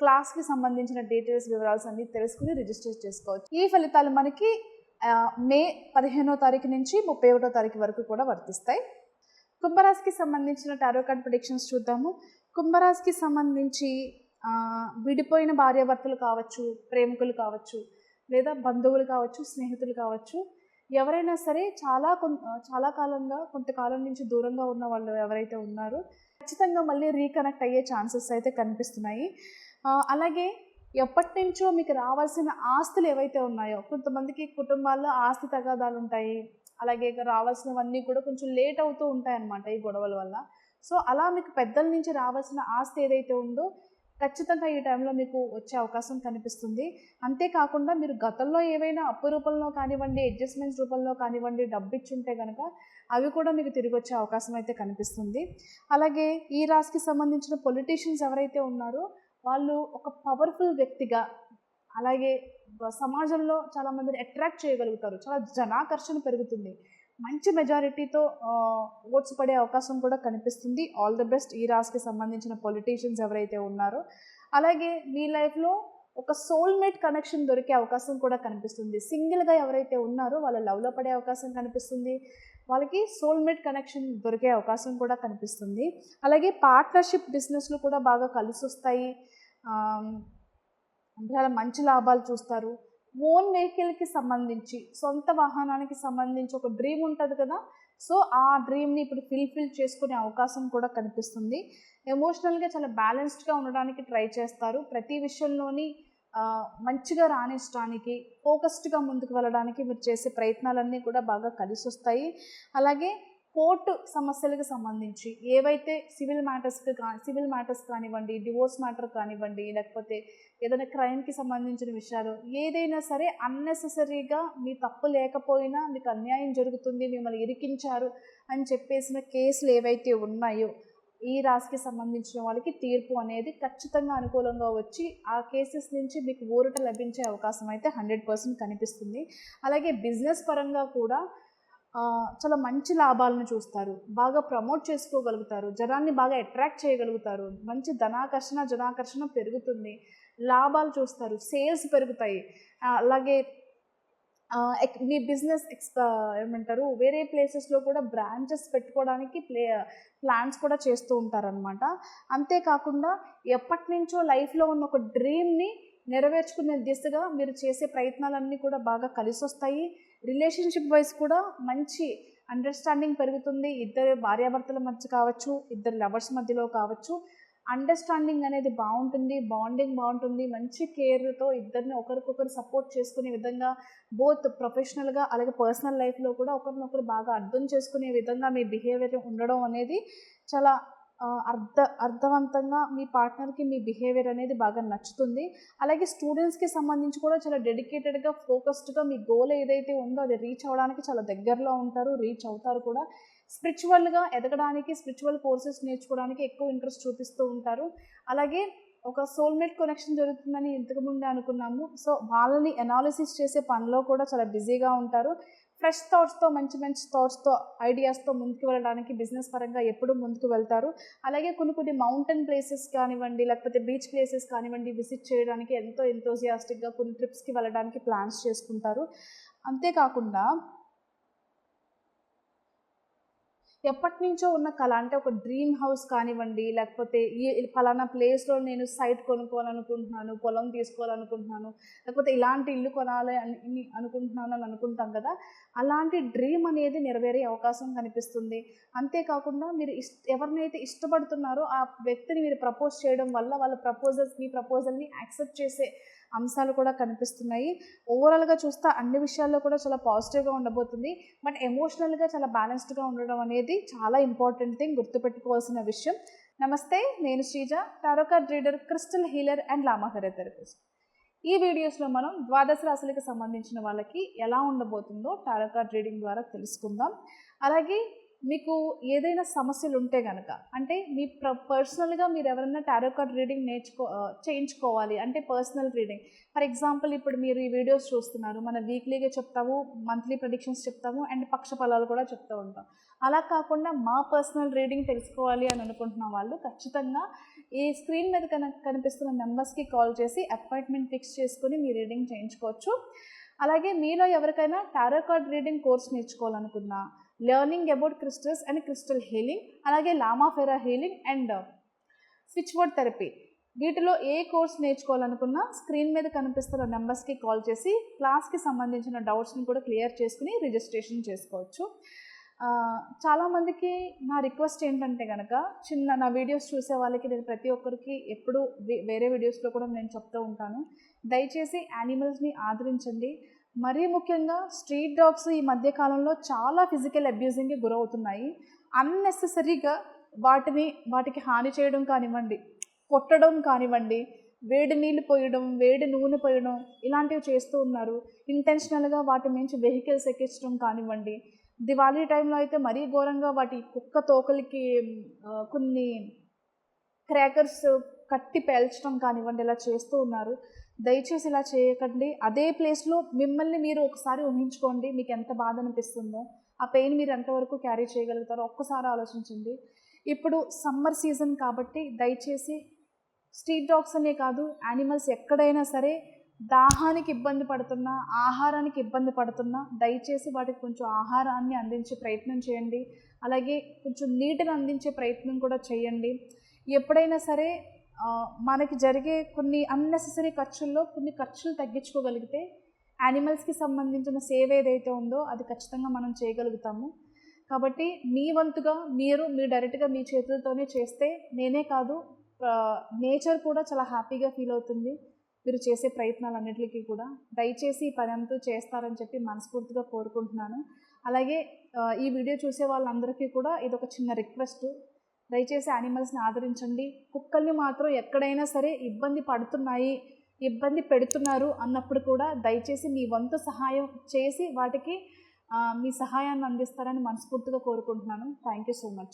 క్లాస్కి సంబంధించిన డీటెయిల్స్ వివరాలు అన్ని తెలుసుకుని రిజిస్టర్ చేసుకోవచ్చు. ఈ ఫలితాలు మనకి మే పదిహేనో తారీఖు నుంచి ముప్పై ఒకటో తారీఖు వరకు కూడా వర్తిస్తాయి. కుంభరాశికి సంబంధించిన టారో కార్డ్ ప్రొడిక్షన్స్ చూద్దాము. కుంభరాశికి సంబంధించి విడిపోయిన భార్యాభర్తలు కావచ్చు ప్రేమికులు కావచ్చు లేదా బంధువులు కావచ్చు స్నేహితులు కావచ్చు ఎవరైనా సరే చాలా కొన్ చాలా కాలంగా కొంతకాలం నుంచి దూరంగా ఉన్న వాళ్ళు ఎవరైతే ఉన్నారో ఖచ్చితంగా మళ్ళీ రీకనెక్ట్ అయ్యే ఛాన్సెస్ అయితే కనిపిస్తున్నాయి. అలాగే ఎప్పటి నుంచో మీకు రావాల్సిన ఆస్తులు ఏవైతే ఉన్నాయో కొంతమందికి కుటుంబాల్లో ఆస్తి తగాదాలు ఉంటాయి అలాగే రావాల్సినవన్నీ కూడా కొంచెం లేట్ అవుతూ ఉంటాయి అన్నమాట ఈ గొడవల వల్ల. సో అలా మీకు పెద్దల నుంచి రావాల్సిన ఆస్తి ఏదైతే ఉందో ఖచ్చితంగా ఈ టైంలో మీకు వచ్చే అవకాశం కనిపిస్తుంది. అంతేకాకుండా మీరు గతంలో ఏవైనా అప్పు రూపంలో కానివ్వండి అడ్జస్ట్మెంట్స్ రూపంలో కానివ్వండి డబ్బు ఇచ్చుంటే కనుక అవి కూడా మీకు తిరిగి వచ్చే అవకాశం అయితే కనిపిస్తుంది. అలాగే ఈ రాశికి సంబంధించిన పొలిటీషియన్స్ ఎవరైతే ఉన్నారో వాళ్ళు ఒక పవర్ఫుల్ వ్యక్తిగా అలాగే సమాజంలో చాలా మందిని అట్రాక్ట్ చేయగలుగుతారు. చాలా జనాకర్షణ పెరుగుతుంది. మంచి మెజారిటీతో ఓట్స్ పడే అవకాశం కూడా కనిపిస్తుంది. ఆల్ ద బెస్ట్ ఈ రాశికి సంబంధించిన పొలిటీషియన్స్ ఎవరైతే ఉన్నారో. అలాగే మీ లైఫ్లో ఒక సోల్మేట్ కనెక్షన్ దొరికే అవకాశం కూడా కనిపిస్తుంది. సింగిల్గా ఎవరైతే ఉన్నారో వాళ్ళ లవ్లో పడే అవకాశం కనిపిస్తుంది. వాళ్ళకి సోల్మేట్ కనెక్షన్ దొరికే అవకాశం కూడా కనిపిస్తుంది. అలాగే పార్ట్నర్షిప్ బిజినెస్లు కూడా బాగా కలిసి వస్తాయి చాలా మంచి లాభాలు చూస్తారు. ఓన్ వెహికల్కి సంబంధించి సొంత వాహనానికి సంబంధించి ఒక డ్రీమ్ ఉంటుంది కదా? సో ఆ డ్రీమ్ని ఇప్పుడు ఫిల్ఫిల్ చేసుకునే అవకాశం కూడా కనిపిస్తుంది. ఎమోషనల్గా చాలా బ్యాలెన్స్డ్గా ఉండడానికి ట్రై చేస్తారు. ప్రతి విషయంలోని మంచిగా రాణించడానికి ఫోకస్డ్గా ముందుకు వెళ్ళడానికి మీరు చేసే ప్రయత్నాలన్నీ కూడా బాగా కలిసి వస్తాయి అలాగే కోర్టు సమస్యలకు సంబంధించి ఏవైతే సివిల్ మ్యాటర్స్కి కా సివిల్ మ్యాటర్స్ కానివ్వండి డివోర్స్ మ్యాటర్ కానివ్వండి లేకపోతే ఏదైనా క్రైమ్కి సంబంధించిన విషయాలు ఏదైనా సరే అన్నెసెసరీగా మీ తప్పు లేకపోయినా మీకు అన్యాయం జరుగుతుంది మిమ్మల్ని ఇరికించారు అని చెప్పేసిన కేసులు ఏవైతే ఉన్నాయో ఈ రాశికి సంబంధించిన వాళ్ళకి తీర్పు అనేది ఖచ్చితంగా అనుకూలంగా వచ్చి ఆ కేసెస్ నుంచి మీకు ఊరట లభించే అవకాశం అయితే హండ్రెడ్ పర్సెంట్ కనిపిస్తుంది. అలాగే బిజినెస్ పరంగా కూడా చాలా మంచి లాభాలను చూస్తారు. బాగా ప్రమోట్ చేసుకోగలుగుతారు. జనాన్ని బాగా అట్రాక్ట్ చేయగలుగుతారు. మంచి ధనాకర్షణ జనాకర్షణ పెరుగుతుంది. లాభాలు చూస్తారు. సేల్స్ పెరుగుతాయి. అలాగే మీ బిజినెస్ ఎక్స్ ఏమంటారు వేరే ప్లేసెస్లో కూడా బ్రాంచెస్ పెట్టుకోవడానికి ప్లే ప్లాన్స్ కూడా చేస్తూ ఉంటారనమాట అంతేకాకుండా ఎప్పటి నుంచో లైఫ్లో ఉన్న ఒక డ్రీమ్ని నెరవేర్చుకునే దిశగా మీరు చేసే ప్రయత్నాలన్నీ కూడా బాగా కలిసి వస్తాయి రిలేషన్షిప్ వైజ్ కూడా మంచి అండర్స్టాండింగ్ పెరుగుతుంది. ఇద్దరు భార్యాభర్తల మధ్య కావచ్చు ఇద్దరు లవర్స్ మధ్యలో కావచ్చు. అండర్స్టాండింగ్ అనేది బాగుంటుంది బాండింగ్ బాగుంటుంది. మంచి కేర్తో ఇద్దరిని ఒకరికొకరు సపోర్ట్ చేసుకునే విధంగా బోత్ ప్రొఫెషనల్గా అలాగే పర్సనల్ లైఫ్లో కూడా ఒకరినొకరు బాగా అర్థం చేసుకునే విధంగా మీ బిహేవియర్ ఉండడం అనేది చాలా అర్థ అర్థవంతంగా మీ పార్ట్నర్కి మీ బిహేవియర్ అనేది బాగా నచ్చుతుంది. అలాగే స్టూడెంట్స్కి సంబంధించి కూడా చాలా డెడికేటెడ్గా ఫోకస్డ్గా మీ గోల్ ఏదైతే ఉందో అది రీచ్ అవ్వడానికి చాలా దగ్గరలో ఉంటారు రీచ్ అవుతారు కూడా. స్పిరిచువల్గా ఎదగడానికి స్పిరిచువల్ కోర్సెస్ నేర్చుకోవడానికి ఎక్కువ ఇంట్రెస్ట్ చూపిస్తూ ఉంటారు. అలాగే ఒక సోల్మేట్ కనెక్షన్ జరుగుతుందని ఇంతకుముందే అనుకున్నాము. సో వాళ్ళని అనాలిసిస్ చేసే పనిలో కూడా చాలా బిజీగా ఉంటారు. ఫ్రెష్ థాట్స్తో మంచి మంచి థాట్స్తో ఐడియాస్తో ముందుకు వెళ్ళడానికి బిజినెస్ పరంగా ఎప్పుడు ముందుకు వెళ్తారు. అలాగే కొన్ని కొన్ని మౌంటైన్ ప్లేసెస్ కానివ్వండి లేకపోతే బీచ్ ప్లేసెస్ కానివ్వండి విజిట్ చేయడానికి ఎంతో ఎంతోజియాస్టిక్గా కొన్ని ట్రిప్స్కి వెళ్ళడానికి ప్లాన్స్ చేసుకుంటారు. అంతేకాకుండా ఎప్పటి నుంచో ఉన్న కళ అంటే ఒక డ్రీమ్ హౌస్ కానివ్వండి లేకపోతే ఈ ఫలానా ప్లేస్లో నేను సైట్ కొనుక్కోవాలనుకుంటున్నాను పొలం తీసుకోవాలనుకుంటున్నాను లేకపోతే ఇలాంటి ఇల్లు కొనాలి అని అని అనుకుంటున్నాను అని అనుకుంటాం కదా అలాంటి డ్రీమ్ అనేది నెరవేరే అవకాశం కనిపిస్తుంది. అంతేకాకుండా మీరు ఇష్ట ఎవరినైతే ఇష్టపడుతున్నారో ఆ వ్యక్తిని మీరు ప్రపోజ్ చేయడం వల్ల వాళ్ళ ప్రపోజల్స్ మీ ప్రపోజల్ని యాక్సెప్ట్ చేసే అంశాలు కూడా కనిపిస్తున్నాయి. ఓవరాల్గా చూస్తే అన్ని విషయాల్లో కూడా చాలా పాజిటివ్గా ఉండబోతుంది. బట్ ఎమోషనల్గా చాలా బ్యాలెన్స్డ్గా ఉండడం అనేది చాలా ఇంపార్టెంట్ థింగ్ గుర్తుపెట్టుకోవాల్సిన విషయం. నమస్తే నేను Sreeja tarot card reader crystal healer and లామాహరే therapist ఈ వీడియోస్లో మనం ద్వాదశ రాశులకు సంబంధించిన వాళ్ళకి ఎలా ఉండబోతుందో టారోకార్డ్ రీడింగ్ ద్వారా తెలుసుకుందాం. అలాగే మీకు ఏదైనా సమస్యలు ఉంటే కనుక అంటే మీ ప్ర పర్సనల్గా మీరు ఎవరైనా టారో కార్డ్ రీడింగ్ నేర్చుకో చేయించుకోవాలి అంటే పర్సనల్ రీడింగ్ ఫర్ ఎగ్జాంపుల్ ఇప్పుడు మీరు ఈ వీడియోస్ చూస్తున్నారు మన వీక్లీగా చెప్తాము మంత్లీ ప్రొడిక్షన్స్ చెప్తాము అండ్ పక్ష ఫలాలు కూడా చెప్తూ ఉంటాం. అలా కాకుండా మా పర్సనల్ రీడింగ్ తెలుసుకోవాలి అని అనుకుంటున్న వాళ్ళు ఖచ్చితంగా ఈ స్క్రీన్ మీద కన కనిపిస్తున్న నెంబర్స్కి కాల్ చేసి అపాయింట్మెంట్ ఫిక్స్ చేసుకుని మీ రీడింగ్ చేయించుకోవచ్చు. అలాగే మీలో ఎవరికైనా tarot card reading course నేర్చుకోవాలనుకున్నా learning about crystals and crystal healing అలాగే lama fera healing and switch board therapy. వీటిలో ఏ కోర్స్ నేర్చుకోవాలనుకున్నా స్క్రీన్ మీద కనిపిస్తున్న నెంబర్స్కి కాల్ చేసి క్లాస్కి సంబంధించిన డౌట్స్ని కూడా క్లియర్ చేసుకుని రిజిస్ట్రేషన్ చేసుకోవచ్చు. చాలామందికి నా రిక్వెస్ట్ ఏంటంటే కనుక చిన్న నా వీడియోస్ చూసే వాళ్ళకి నేను ప్రతి ఒక్కరికి ఎప్పుడు వేరే వీడియోస్లో కూడా నేను చెప్తూ ఉంటాను. దయచేసి యానిమల్స్ని ఆదరించండి. మరీ ముఖ్యంగా స్ట్రీట్ డాగ్స్ ఈ మధ్య కాలంలో చాలా ఫిజికల్ అబ్యూజింగ్కి గురవుతున్నాయి. అన్నెసెసరీగా వాటిని వాటికి హాని చేయడం కానివ్వండి కొట్టడం కానివ్వండి వేడి నీళ్ళు పోయడం వేడి నూనె పోయడం ఇలాంటివి చేస్తూ ఉన్నారు. ఇంటెన్షనల్గా వాటి మించి వెహికల్స్ ఎక్కించడం కానివ్వండి దివాళీ టైంలో అయితే మరీ ఘోరంగా వాటి కుక్క తోకలకి కొన్ని క్రాకర్స్ కట్టి పేల్చడం కానివ్వండి ఇలా చేస్తూ ఉన్నారు. దయచేసి ఇలా చేయకండి. అదే ప్లేస్లో మిమ్మల్ని మీరు ఒకసారి ఊహించుకోండి. మీకు ఎంత బాధ అనిపిస్తుందో ఆ పెయిన్ మీరు ఎంతవరకు క్యారీ చేయగలుగుతారో ఒక్కసారి ఆలోచించండి. ఇప్పుడు సమ్మర్ సీజన్ కాబట్టి దయచేసి స్ట్రీట్ డాగ్స్ అనే కాదు యానిమల్స్ ఎక్కడైనా సరే దాహానికి ఇబ్బంది పడుతున్నా ఆహారానికి ఇబ్బంది పడుతున్నా దయచేసి వాటికి కొంచెం ఆహారాన్ని అందించే ప్రయత్నం చేయండి. అలాగే కొంచెం నీటిని అందించే ప్రయత్నం కూడా చేయండి. ఎప్పుడైనా సరే మనకి జరిగే కొన్ని అన్నెసెసరీ ఖర్చుల్లో కొన్ని ఖర్చులు తగ్గించుకోగలిగితే యానిమల్స్కి సంబంధించిన సేవ ఏదైతే ఉందో అది ఖచ్చితంగా మనం చేయగలుగుతాము. కాబట్టి మీ వంతుగా మీరు మీ డైరెక్ట్గా మీ చేతులతోనే చేస్తే నేనే కాదు నేచర్ కూడా చాలా హ్యాపీగా ఫీల్ అవుతుంది. మీరు చేసే ప్రయత్నాలన్నిటికీ కూడా. దయచేసి ఈ పని అంతా చేస్తారని చెప్పి మనస్ఫూర్తిగా కోరుకుంటున్నాను. అలాగే ఈ వీడియో చూసే వాళ్ళందరికీ కూడా ఇది ఒక చిన్న రిక్వెస్ట్ దయచేసి యానిమల్స్ని ఆదరించండి. కుక్కల్ని మాత్రం ఎక్కడైనా సరే ఇబ్బంది పడుతున్నాయి ఇబ్బంది పెడుతున్నారు అన్నప్పుడు కూడా దయచేసి మీ వంతు సహాయం చేసి వాటికి మీ సహాయాన్ని అందిస్తారని మనస్ఫూర్తిగా కోరుకుంటున్నాను. Thank you so much